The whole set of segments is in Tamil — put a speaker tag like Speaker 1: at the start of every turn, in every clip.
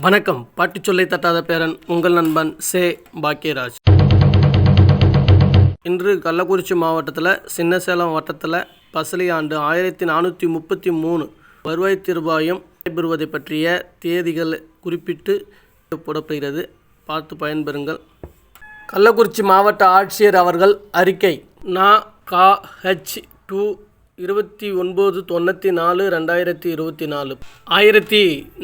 Speaker 1: வணக்கம். பாட்டு சொல்லை தட்டாத பேரன் உங்கள் நண்பன் சே. பாக்கியராஜ். இன்று கள்ளக்குறிச்சி மாவட்டத்தில் சின்னசேலம் வட்டத்தில் பசலி ஆண்டு ஆயிரத்தி நானூற்றி முப்பத்தி மூணு வருவாய் தீர்வாயம் நடைபெறுவதை பற்றிய தேதிகள் குறிப்பிட்டு போடப்படுகிறது பார்த்து பயன்பெறுங்கள். கள்ளக்குறிச்சி மாவட்ட ஆட்சியர் அவர்கள் அறிக்கை நா. கா. ஹெச். டூ. இருபத்தி ஒன்பது தொண்ணூற்றி நாலு ரெண்டாயிரத்தி இருபத்தி நாலு. ஆயிரத்தி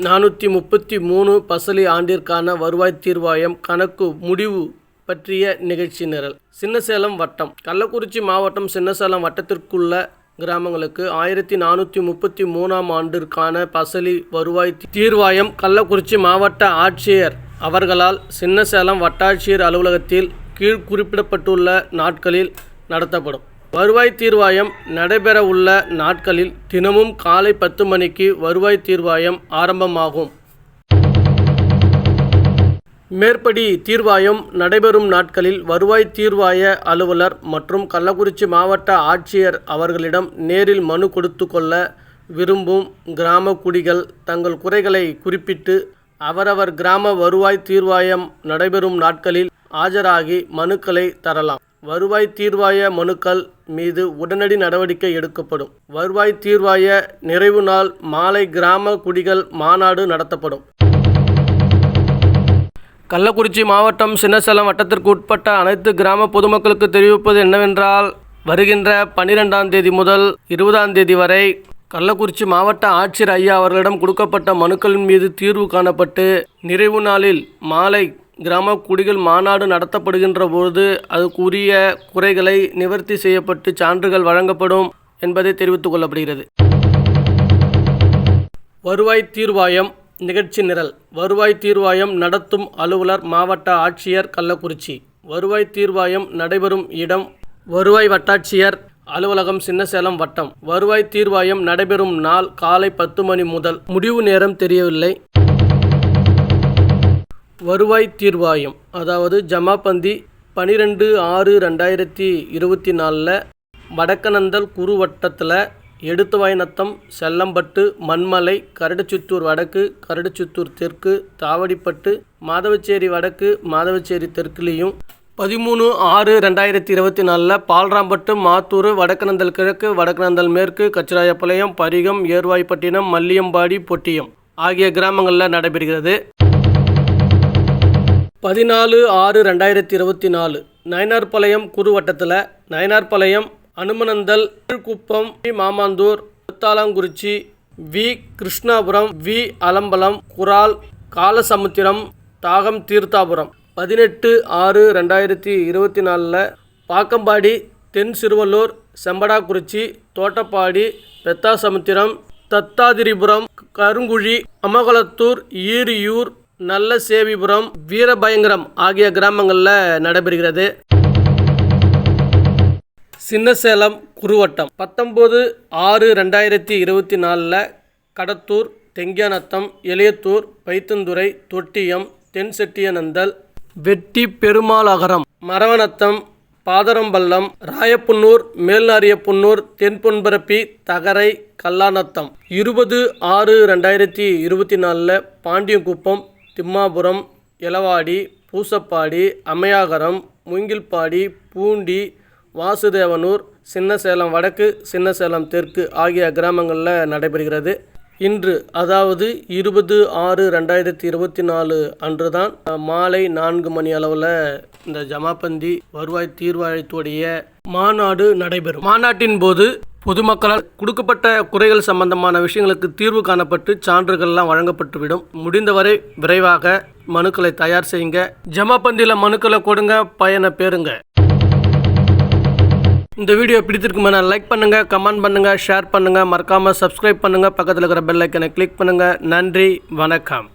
Speaker 1: நானூற்றி முப்பத்தி மூணு பசலி ஆண்டிற்கான வருவாய் தீர்வாயம் கணக்கு முடிவு பற்றிய நிகழ்ச்சி நிரல். சின்னசேலம் வட்டம். கள்ளக்குறிச்சி மாவட்டம் சின்னசேலம் வட்டத்திற்குள்ள கிராமங்களுக்கு ஆயிரத்தி நானூற்றி முப்பத்தி மூணாம் ஆண்டிற்கான பசலி வருவாய் தீர்வாயம் கள்ளக்குறிச்சி மாவட்ட ஆட்சியர் அவர்களால் சின்னசேலம் வட்டாட்சியர் அலுவலகத்தில் கீழ் குறிப்பிடப்பட்டுள்ள நாட்களில் நடத்தப்படும். வருவாய் தீர்வாயம் நடைபெற உள்ள நாட்களில் தினமும் காலை பத்து மணிக்கு வருவாய் தீர்வாயம் ஆரம்பமாகும். மேற்படி தீர்வாயம் நடைபெறும் நாட்களில் வருவாய் தீர்வாய அலுவலர் மற்றும் கள்ளக்குறிச்சி மாவட்ட ஆட்சியர் அவர்களிடம் நேரில் மனு கொடுத்து கொள்ள விரும்பும் கிராம குடிகள் தங்கள் குறைகளை குறிப்பிட்டு அவரவர் கிராம வருவாய் தீர்வாயம் நடைபெறும் நாட்களில் ஆஜராகி மனுக்களை தரலாம். வருவாய் தீர்வாய மனுக்கள் மீது உடனடி நடவடிக்கை எடுக்கப்படும். வருவாய் தீர்வாய நிறைவு நாள் மாலை கிராம குடிகள் மாநாடு நடத்தப்படும். கள்ளக்குறிச்சி மாவட்டம் சின்னசேலம் வட்டத்திற்கு உட்பட்ட அனைத்து கிராம பொதுமக்களுக்கு தெரிவிப்பது என்னவென்றால் வருகின்ற பன்னிரெண்டாம் தேதி முதல் இருபதாம் தேதி வரை கள்ளக்குறிச்சி மாவட்ட ஆட்சியர் ஐயா அவர்களிடம் கொடுக்கப்பட்ட மனுக்களின் மீது தீர்வு காணப்பட்டு நிறைவு நாளில் மாலை கிராம குடிகள் மாநாடு நடத்தப்படுகின்ற பொழுது அதுக்குரிய குறைகளை நிவர்த்தி செய்யப்பட்டு சான்றுகள் வழங்கப்படும் என்பதை தெரிவித்துக் கொள்ளப்படுகிறது. வருவாய் தீர்வாயம் நிகழ்ச்சி நிரல். வருவாய் தீர்வாயம் நடத்தும் அலுவலர் மாவட்ட ஆட்சியர் கள்ளக்குறிச்சி. வருவாய் தீர்வாயம் நடைபெறும் இடம் வருவாய் வட்டாட்சியர் அலுவலகம் சின்னசேலம் வட்டம். வருவாய் தீர்வாயம் நடைபெறும் நாள் காலை பத்து மணி முதல். முடிவு நேரம் தெரியவில்லை. வருவாய் தீர்வாயம். அதாவது ஜமாபந்தி பனிரெண்டு ஆறு ரெண்டாயிரத்தி இருபத்தி நாலில் வடக்கநந்தல் குரு வட்டத்தில் எடுத்துவாய்நத்தம் செல்லம்பட்டு மண்மலை கரடுச்சுத்தூர் வடக்கு கரடுச்சுத்தூர் தெற்கு தாவடிப்பட்டு மாதவச்சேரி வடக்கு மாதவச்சேரி தெற்குலேயும். பதிமூணு ஆறு ரெண்டாயிரத்தி இருபத்தி நாலில் பால்ராம்பட்டு மாத்தூர் வடக்கநந்தல் கிழக்கு வடக்கநந்தல் மேற்கு கச்சிராயப்பாளையம் பரிகம் ஏர்வாய்ப்பட்டினம் மல்லியம்பாடி பொட்டியம் ஆகிய கிராமங்களில் நடைபெறுகிறது. பதினாலு ஆறு ரெண்டாயிரத்தி இருபத்தி நாலு. நயனார்பாளையம் குறுவட்டத்தில் Nainarpalayam Anumanandal Keezhkuppam V. Mamandur Muthalankurichi V. Krishnapuram V. Alambalam Kural Kalasamudram தாகம் தீர்த்தாபுரம். பதினெட்டு ஆறு ரெண்டாயிரத்தி இருபத்தி நாலில் பாக்கம்பாடி தென் சிறுவல்லூர் செம்படாக்குறிச்சி தோட்டப்பாடி பெத்தாசமுத்திரம் தத்தாதிரிபுரம் கருங்குழி அமகலத்தூர் ஈரியூர் நல்ல சேவிபுரம் வீரபயங்கரம் ஆகிய கிராமங்களில் நடைபெறுகிறது. சின்னசேலம் குருவட்டம். பத்தொம்போது ஆறு ரெண்டாயிரத்தி இருபத்தி நாலில் கடத்தூர் தெங்கியானத்தம் எளியத்தூர் பைத்தந்துறை தொட்டியம் தென்செட்டியநந்தல் வெட்டி பெருமாளகரம் மரவனத்தம் பாதரம்பள்ளம் ராயப்புன்னூர் மேல்நாரியப்புன்னூர் தென்பொன்பரப்பி தகரை கல்லாநத்தம். இருபது ஆறு ரெண்டாயிரத்தி இருபத்தி நாலில் பாண்டியங்குப்பம் திம்மாபுரம் எலவாடி பூசப்பாடி அம்மையாகரம் முங்கில்பாடி பூண்டி வாசுதேவனூர் சின்னசேலம் வடக்கு சின்னசேலம் தெற்கு ஆகிய கிராமங்களில் நடைபெறுகிறது. இன்று அதாவது இருபது ஆறு ரெண்டாயிரத்தி இருபத்தி நாலு அன்று தான் மாலை நான்கு மணி அளவில் இந்த ஜமாபந்தி வருவாய் தீர்வாயத்துடைய மாநாடு நடைபெறும். மாநாட்டின் போது பொதுமக்களால் கொடுக்கப்பட்ட குறைகள் சம்பந்தமான விஷயங்களுக்கு தீர்வு காணப்பட்டு சான்றுகள்லாம் வழங்கப்பட்டுவிடும். முடிந்தவரை விரைவாக மனுக்களை தயார் செய்யுங்க. ஜமாபந்தியில் மனுக்களை கொடுங்க பயனை பேருங்க இந்த வீடியோ பிடித்திருக்குமே லைக் பண்ணுங்க கமெண்ட் பண்ணுங்க ஷேர் பண்ணுங்க. மறக்காம சப்ஸ்கிரைப் பண்ணுங்க. பக்கத்தில் இருக்கிற பெல் ஐக்கனை கிளிக் பண்ணுங்க. நன்றி வணக்கம்.